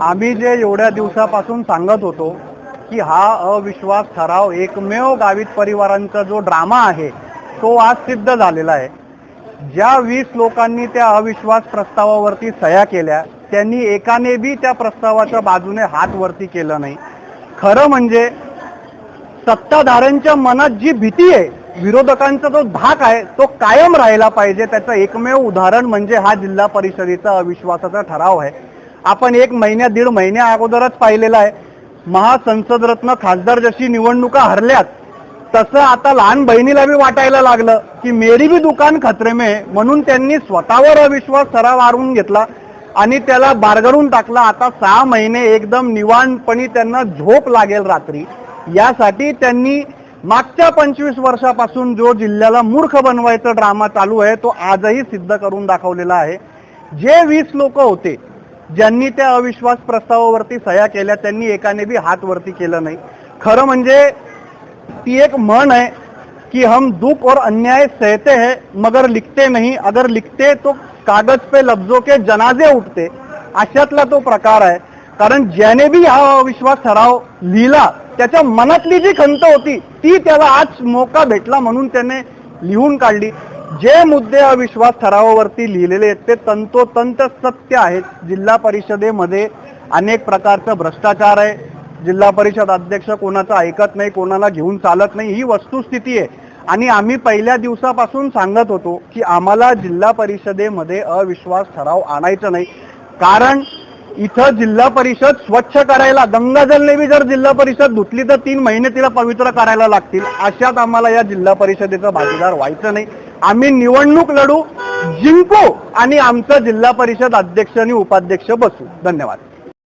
आम्ही जे एवढ्या दिवसापासून सांगत होतो की हा अविश्वास ठराव एकमेव गावित परिवारांचा जो ड्रामा आहे तो आज सिद्ध झालेला आहे. ज्या वीस लोकांनी त्या अविश्वास प्रस्तावावरती सह्या केल्या त्यांनी एकाने बी त्या प्रस्तावाच्या बाजूने हात वरती केलं नाही. खरं म्हणजे सत्ताधाऱ्यांच्या मनात जी भीती आहे विरोधकांचा जो धाक आहे तो कायम राहिला पाहिजे. त्याचं एकमेव उदाहरण म्हणजे हा जिल्हा परिषदेचा अविश्वासाचा ठराव आहे. आपण एक महिन्या दीड महिन्या अगोदरच पाहिलेला आहे. महासंसदरत्न खासदार जशी निवडणुका हरल्यात तसं आता लहान बहिणीला बी वाटायला लागलं की मेरी बी दुकान खतरे में म्हणून त्यांनी स्वतःवर अविश्वास सराव आरून घेतला आणि त्याला बारगडून टाकला. आता सहा महिने एकदम निवांतपणी त्यांना झोप लागेल रात्री. यासाठी त्यांनी मागच्या पंचवीस वर्षापासून जो जिल्ह्याला मूर्ख बनवायचा ड्रामा चालू आहे तो आजही सिद्ध करून दाखवलेला आहे. जे वीस लोक होते ज्यांनी त्या अविश्वास प्रस्तावावरती सह्या केल्या त्यांनी एकाने बी हात वरती केलं नाही. खरं म्हणजे ती एक म्हण आहे कि हम दुख और अन्याय सहते हैं मगर लिखते नहीं. अगर लिखते तो कागज पे लफ्जों के जनाजे उठते. अशातला तो प्रकार आहे. कारण ज्याने बी हा अविश्वास ठराव लिहिला त्याच्या मनातली जी खंत होती ती त्याला आज मोका भेटला म्हणून त्याने लिहून काढली. जे मुद्दे अविश्वास ठरावावरती लिहिलेले आहेत ते तंतोतंत सत्य आहेत. जिल्हा परिषदेमध्ये अनेक प्रकारचं भ्रष्टाचार आहे. जिल्हा परिषद अध्यक्ष कोणाचं ऐकत नाही कोणाला घेऊन चालत नाही ही वस्तुस्थिती आहे. आणि आम्ही पहिल्या दिवसापासून सांगत होतो की आम्हाला जिल्हा परिषदेमध्ये अविश्वास ठराव आणायचा नाही. कारण इथं जिल्हा परिषद स्वच्छ करायला गंगाजलने बी जर जिल्हा परिषद धुतली तर तीन महिने तिला पवित्र करायला लागतील. अशात आम्हाला या जिल्हा परिषदेचा भागीदार व्हायचं नाही. आम्ही निवडणूक लढू जिंकू आणि आमचं जिल्हा परिषद अध्यक्ष आणि उपाध्यक्ष बसू. धन्यवाद.